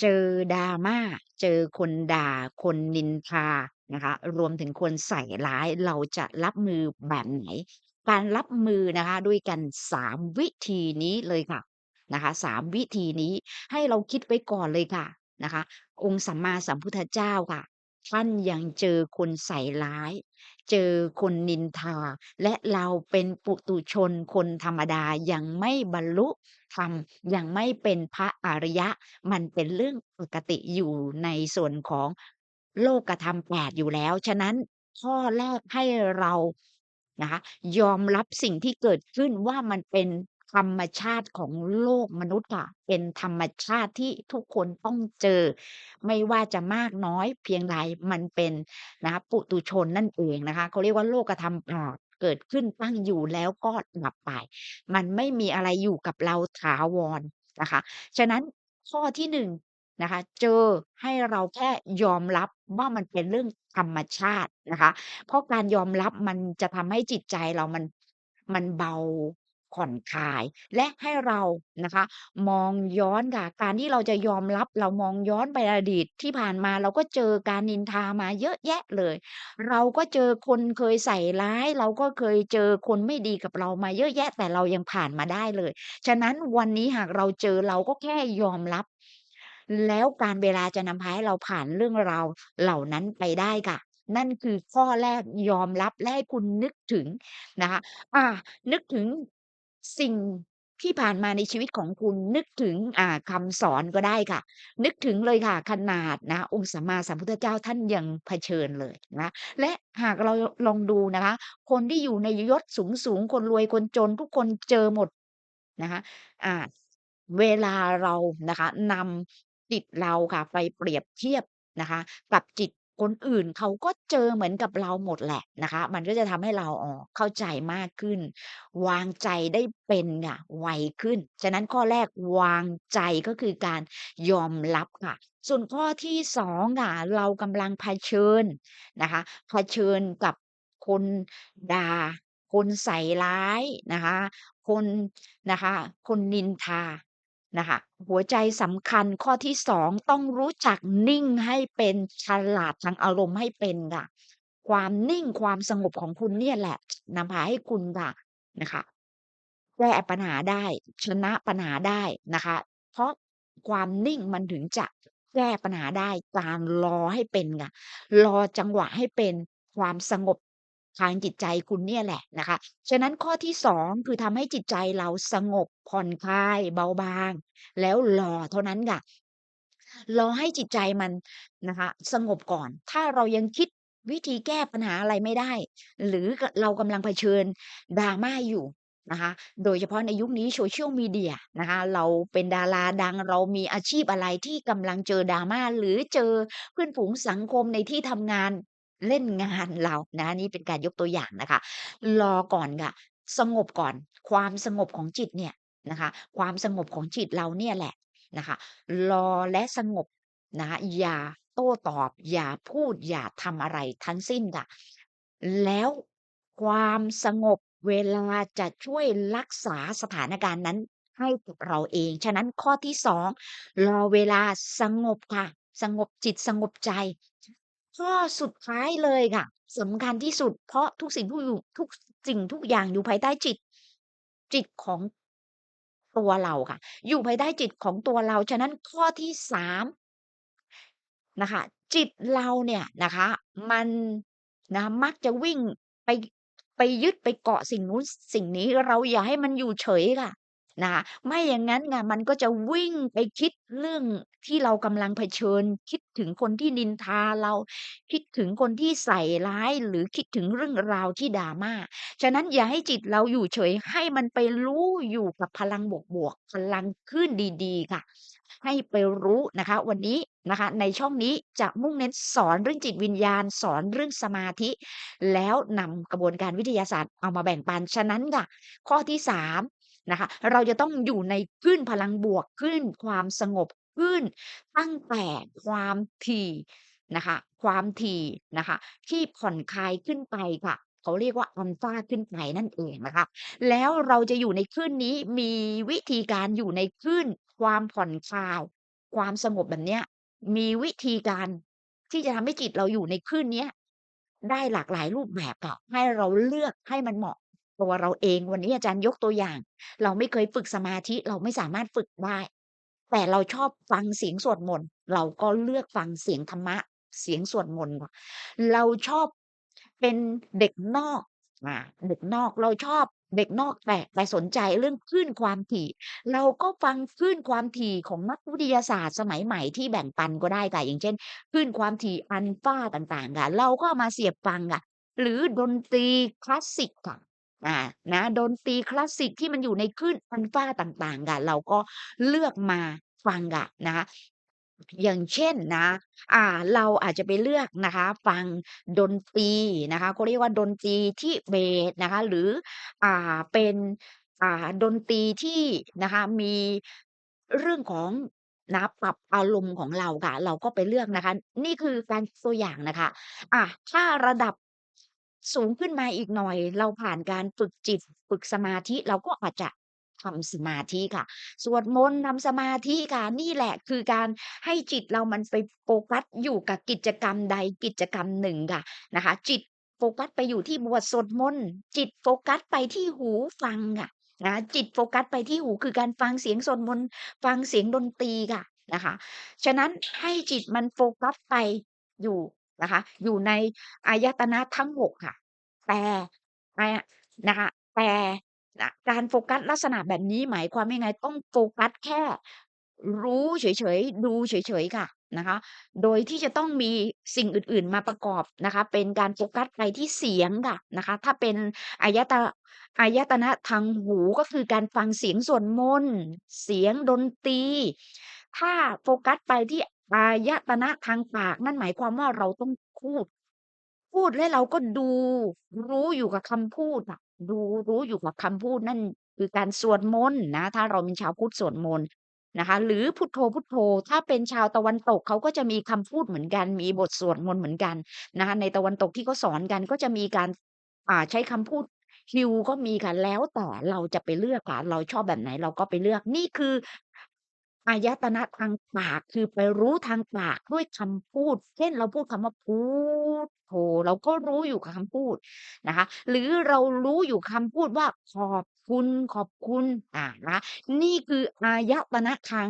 เจอดาม่า เจอคนด่า คนนินทานะคะ รวมถึงคนใส่ร้าย เราจะรับมือแบบไหน?การรับมือนะคะ ด้วยกัน 3 วิธีนี้เลยค่ะนะคะ3วิธีนี้ให้เราคิดไว้ก่อนเลยค่ะนะคะ องค์สัมมาสัมพุทธเจ้าค่ะ ท่านยังเจอคนใส่ร้าย เจอคนนินทา และเราเป็นปุถุชนคนธรรมดายังไม่บรรลุธรรมยังไม่เป็นพระอริยะ มันเป็นเรื่องปกติอยู่ในส่วนของโลกธรรม8อยู่แล้ว ฉะนั้นข้อแรกให้เรานะคะยอมรับสิ่งที่เกิดขึ้นว่ามันเป็น ธรรมชาติของโลกมนุษย์ค่ะ เป็นธรรมชาติที่ทุกคนต้องเจอ ไม่ว่าจะมากน้อยเพียงใดมันเป็นนะคะปุถุชนนั่นเองนะคะเขาเรียกว่าโลกธรรม8เกิดขึ้นตั้งอยู่แล้วก็ดับไป มันไม่มีอะไรอยู่กับเราถาวรนะคะ ฉะนั้นข้อที่1นะคะ เจอให้เราแค่ยอมรับว่ามันเป็นเรื่องธรรมชาตินะคะ เพราะการยอมรับมันจะทำให้จิตใจเรามันมันเบา ผ่อนคลาย และให้เรานะคะ มองย้อนค่ะ การที่เราจะยอมรับเรามองย้อนไปอดีตที่ผ่านมาเราก็เจอการนินทามาเยอะแยะเลย เราก็เจอคนเคยใส่ร้าย เราก็เคยเจอคนไม่ดีกับเรามาเยอะแยะ แต่เรายังผ่านมาได้เลย ฉะนั้นวันนี้หากเราเจอเราก็แค่ยอมรับ แล้วการเวลาจะนำพาให้เราผ่านเรื่องราวเหล่านั้นไปได้ค่ะ นั่นคือข้อแรกยอมรับและให้คุณนึกถึงนะคะอานึกถึง สิ่งที่ผ่านมาในชีวิตของคุณนึกถึงอ่าคำสอนก็ได้ค่ะ นึกถึงเลยค่ะ ขนาดนะ องค์สัมมาสัมพุทธเจ้าท่านยังเผชิญเลยนะและหากเราลองดูนะคะ คนที่อยู่ในยศสูงๆคนรวยคนจนทุกคนเจอหมดนะคะอ่าเวลาเรานะคะนำจิตเราค่ะ ไปเปรียบเทียบนะคะ กับจิต คนอื่นเขาก็เจอเหมือนกับเราหมดแหละนะคะ มันก็จะทำให้เราอ๋อเข้าใจมากขึ้น วางใจได้เป็นค่ะไวขึ้น ฉะนั้นข้อแรกวางใจก็คือการยอมรับค่ะ ส่วนข้อที่2ค่ะเรากำลังเผชิญนะคะเผชิญกับคนด่า คนใส่ร้ายนะคะ คนนะคะ คนนินทา นะคะหัวใจสำคัญข้อที่2ต้องรู้จักนิ่งให้เป็นฉลาดทางอารมณ์ให้เป็นค่ะ ความนิ่งความสงบของคุณเนี่ยแหละนำพาให้คุณค่ะนะคะแก้ปัญหาได้ชนะปัญหาได้นะคะ เพราะความนิ่งมันถึงจะแก้ปัญหาได้การรอให้เป็นค่ะรอจังหวะให้เป็นความสงบ ทางจิตใจคุณเนี่ยแหละนะคะ ฉะนั้นข้อที่2คือทำให้จิตใจเราสงบผ่อนคลายเบาบาง แล้วรอเท่านั้นค่ะ รอให้จิตใจมันนะคะ สงบก่อน ถ้าเรายังคิดวิธีแก้ปัญหาอะไรไม่ได้ หรือเรากำลังเผชิญ drama อยู่นะคะ โดยเฉพาะในยุคนี้ Social Media นะคะ เราเป็นดาราดังเรามีอาชีพอะไรที่กำลังเจอ drama หรือเจอเพื่อนฝูงสังคมในที่ทำงาน เล่นงานเรานะนี่เป็นการยกตัวอย่างนะคะ รอก่อนค่ะสงบก่อนความสงบของจิตเนี่ยนะคะ ความสงบของจิตเราเนี่ยแหละนะคะ รอและสงบนะคะอย่าโต้ตอบ อย่าพูดอย่าทำอะไรทั้งสิ้นค่ะ แล้วความสงบเวลาจะช่วยรักษาสถานการณ์นั้นให้กับเราเอง ฉะนั้นข้อที่2รอเวลาสงบค่ะ สงบจิตสงบใจ ข้อสุดท้ายเลยค่ะ สำคัญที่สุด เพราะทุกสิ่งทุกอยู่ ทุกสิ่งทุกอย่างอยู่ภายใต้จิต จิตของ ตัวเราค่ะ อยู่ภายใต้จิตของตัวเรา ฉะนั้นข้อที่ 3 นะคะ จิตเราเนี่ยนะคะ มันนะมักจะวิ่งไป ไปยึดไปเกาะสิ่งนู้นสิ่งนี้ เราอย่าให้มันอยู่เฉยค่ะ นะคะ ไม่อย่างงั้นค่ะ มันก็จะวิ่งไปคิดเรื่องที่เรากำลังเผชิญ คิดถึงคนที่นินทาเรา คิดถึงคนที่ใส่ร้าย หรือคิดถึงเรื่องราวที่ drama ฉะนั้นอย่าให้จิตเราอยู่เฉย ให้มันไปรู้อยู่กับพลังบวก ๆ พลังคลื่นดี ๆ ค่ะ ให้ไปรู้นะคะ วันนี้นะคะ ในช่องนี้จะมุ่งเน้นสอนเรื่องจิตวิญญาณ สอนเรื่องสมาธิ แล้วนำกระบวนการวิทยาศาสตร์เอามาแบ่งปัน ฉะนั้นค่ะ ข้อที่ 3 นะคะ เราจะต้องอยู่ในคลื่นพลังบวก คลื่นความสงบ คลื่นตั้งแต่ความถี่นะคะ ความถี่นะคะ ที่ผ่อนคลายขึ้นไปค่ะ เขาเรียกว่าอัลฟาขึ้นไปนั่นเองนะคะ แล้วเราจะอยู่ในคลื่นนี้มีวิธีการอยู่ในคลื่นความผ่อนคลาย ความสงบแบบเนี้ย มีวิธีการที่จะทำให้จิตเราอยู่ในคลื่นเนี้ยได้หลากหลายรูปแบบค่ะให้เราเลือกให้มันเหมาะ ตัวเราเอง วันนี้อาจารย์ยกตัวอย่าง เราไม่เคยฝึกสมาธิ เราไม่สามารถฝึกได้ แต่เราชอบฟังเสียงสวดมนต์ เราก็เลือกฟังเสียงธรรมะ เสียงสวดมนต์ค่ะเราชอบเป็นเด็กนอกอาเด็กนอก เราชอบเด็กนอกแต่แต่สนใจเรื่องคลื่นความถี่ เราก็ฟังคลื่นความถี่ของนักวิทยาศาสตร์สมัยใหม่ที่แบ่งปันก็ได้ค่ะอย่างเช่นคลื่นความถี่อัลฟาต่างๆค่ะเราก็เอามาเสียบฟังค่ะหรือดนตรีคลาสสิกค่ะ อ่านะดนตรีคลาสสิกที่มันอยู่ในคลื่นอัลฟาต่างๆค่ะเราก็เลือกมาฟังค่ะนะคะอย่างเช่นนะ อ่า เราอาจจะไปเลือกนะคะ ฟังดนตรีนะคะเขาเรียกว่าดนตรีทิเบตนะคะ หรือ อ่า เป็น อ่า ดนตรีที่นะคะ มีเรื่องของนะปรับอารมณ์ของเราค่ะ เราก็ไปเลือกนะคะ นี่คือการตัวอย่างนะคะ อะถ้าระดับ สูงขึ้นมาอีกหน่อย เราผ่านการฝึกจิต ฝึกสมาธิเราก็อาจจะทำสมาธิค่ะ สวดมนต์ทำสมาธิค่ะ นี่แหละคือการให้จิตเรามันไปโฟกัสอยู่กับกิจกรรมใดกิจกรรมหนึ่งค่ะนะคะ จิตโฟกัสไปอยู่ที่บทสวดมนต์จิตโฟกัสไปที่หูฟังค่ะนะจิตโฟกัสไปที่หูคือการฟังเสียงสวดมนต์ฟังเสียงดนตรีค่ะนะคะ ฉะนั้นให้จิตมันโฟกัสไปอยู่ นะคะ อยู่ในอายตนะทั้ง 6 ค่ะ แต่อา นะคะ แต่นะการโฟกัสลักษณะแบบนี้หมายความยังไง ต้องโฟกัสแค่ รู้เฉย ๆ ดูเฉย ๆ ค่ะนะคะ โดยที่จะต้องมีสิ่งอื่น ๆ มาประกอบนะคะ เป็นการโฟกัสไปที่เสียงค่ะนะคะ ถ้าเป็นอายต อายตนะทางหู ก็คือการฟังเสียงสวดมนต์ เสียงดนตรี ถ้าโฟกัสไปที่ อายตนะทางปาก นั่นหมายความว่าเราต้องพูด พูดแล้วเราก็ดู รู้อยู่กับคำพูดอะดูรู้อยู่กับคำพูดนั่น คือการสวดมนต์นะ ถ้าเราเป็นชาวพุทธสวดมนต์นะคะ หรือพุทโธพุทโธ ถ้าเป็นชาวตะวันตกเขาก็จะมีคำพูดเหมือนกัน มีบทสวดมนต์เหมือนกันนะคะ ในตะวันตกที่เขาสอนกันก็จะมีการ อ่า ใช้คำพูดคิวก็มีค่ะ แล้วแต่เราจะไปเลือกค่ะ เราชอบแบบไหนเราก็ไปเลือก นี่คือ อายตนะทางปาก คือไปรู้ทางปากด้วยคำพูด เช่น เราพูดคำว่า พุทโธ เราก็รู้อยู่กับคำพูดนะคะ หรือเรารู้อยู่คำพูดว่า ขอบคุณ ขอบคุณ อ่า นะคะ นี่คืออายตนะทาง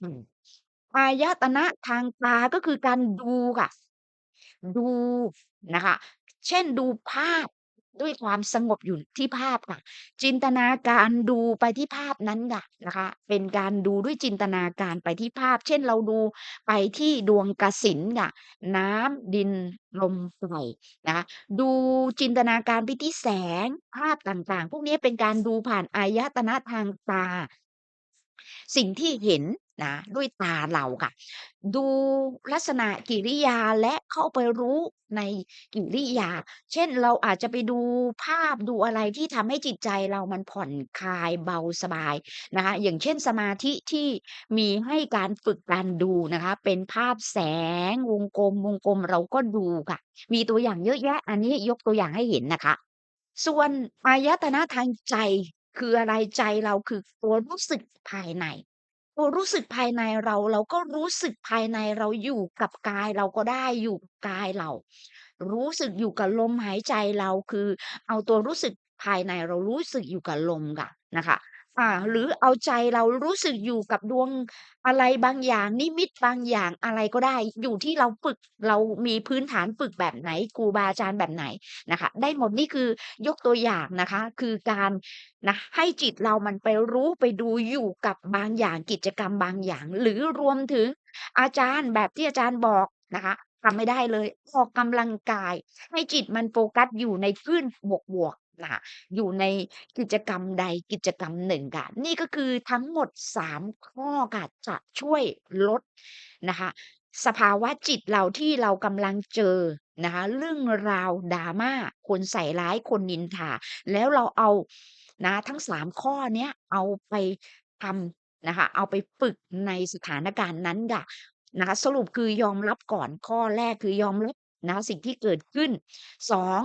อืม อายตนะทางตา ก็คือการดูค่ะ ดูนะคะ เช่น ดูภาพ ด้วยความสงบอยู่ที่ภาพค่ะ จินตนาการดูไปที่ภาพนั้นค่ะนะคะ เป็นการดูด้วยจินตนาการไปที่ภาพ เช่นเราดูไปที่ดวงกสิณค่ะ น้ำดินลมไฟนะคะดูจินตนาการไปที่แสงภาพต่างๆ พวกนี้เป็นการดูผ่านอายตนะทางตา สิ่งที่เห็นนะด้วยตาเราค่ะ ดูลักษณะกิริยาและเข้าไปรู้ในกิริยา เช่นเราอาจจะไปดูภาพดูอะไรที่ทำให้จิตใจเรามันผ่อนคลายเบาสบายนะคะอย่างเช่นสมาธิที่มีให้การฝึกการดูนะคะ เป็นภาพแสงวงกลมวงกลมเราก็ดูค่ะ มีตัวอย่างเยอะแยะ อันนี้ยกตัวอย่างให้เห็นนะคะ ส่วนอายตนะทางใจ คืออะไร ใจเราคือตัวรู้สึกภายใน ตัวรู้สึกภายในเรา เราก็รู้สึกภายในเราอยู่กับกายเราก็ได้ อยู่กับกายเรา รู้สึกอยู่กับลมหายใจเรา คือเอาตัวรู้สึกภายในเรารู้สึกอยู่กับลมค่ะนะคะ อ่า หรือเอาใจเรารู้สึกอยู่กับดวงอะไรบางอย่าง นิมิตบางอย่างอะไรก็ได้ อยู่ที่เราฝึก เรามีพื้นฐานฝึกแบบไหนครูบาอาจารย์แบบไหนนะคะ ได้หมดนี่คือยกตัวอย่างนะคะ คือการนะให้จิตเรามันไปรู้ไปดูอยู่กับบางอย่างกิจกรรมบางอย่าง หรือรวมถึงอาจารย์แบบที่อาจารย์บอกนะคะทำไม่ได้เลยออกกำลังกาย ให้จิตมันโฟกัสอยู่ในคลื่นบวก น่ะอยู่ในกิจกรรมใดกิจกรรมหนึ่งค่ะ นี่ก็คือทั้งหมด 3 ข้อค่ะ จะช่วยลดนะคะ สภาวะจิตเราที่เรากำลังเจอนะคะ เรื่องราว drama คนใส่ร้ายคนนินทา แล้วเราเอานะทั้ง 3 ข้อเนี้ยเอาไปทำนะคะ เอาไปฝึกในสถานการณ์นั้นค่ะนะคะ สรุปคือยอมรับก่อนข้อแรกคือยอมรับนะสิ่งที่เกิดขึ้น2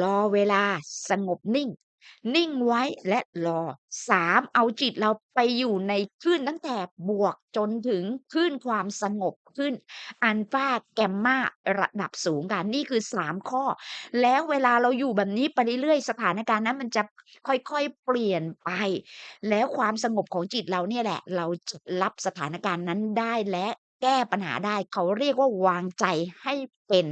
รอเวลาสงบนิ่ง นิ่งไว้และรอ 3. เอาจิตเราไปอยู่ในคลื่นตั้งแต่บวกจนถึงคลื่นความสงบคลื่นอัลฟาแกมมาระดับสูงค่ะนี่คือ3ข้อ แล้วเวลาเราอยู่แบบนี้ไปเรื่อยๆสถานการณ์นั้นมันจะค่อยๆเปลี่ยนไป แล้วความสงบของจิตเราเนี่ยแหละ เราจะรับสถานการณ์นั้นได้และ แก้ปัญหาได้ เขาเรียกว่าวางใจให้เป็น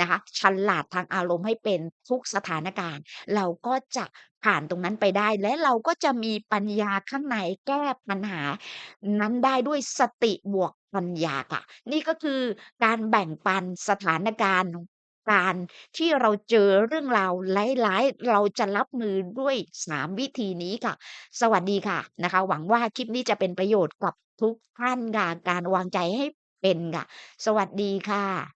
นะคะฉลาดทางอารมณ์ให้เป็นทุกสถานการณ์ เราก็จะผ่านตรงนั้นไปได้ และเราก็จะมีปัญญาข้างในแก้ปัญหา นั้นได้ด้วยสติบวกปัญญาค่ะ นี่ก็คือการแบ่งปันสถานการณ์การที่เราเจอเรื่องราวร้ายๆ เราจะรับมือด้วย 3 วิธีนี้ค่ะ สวัสดีค่ะนะคะ หวังว่าคลิปนี้จะเป็นประโยชน์กับ ทุกท่านค่ะ การวางใจให้เป็นค่ะ สวัสดีค่ะ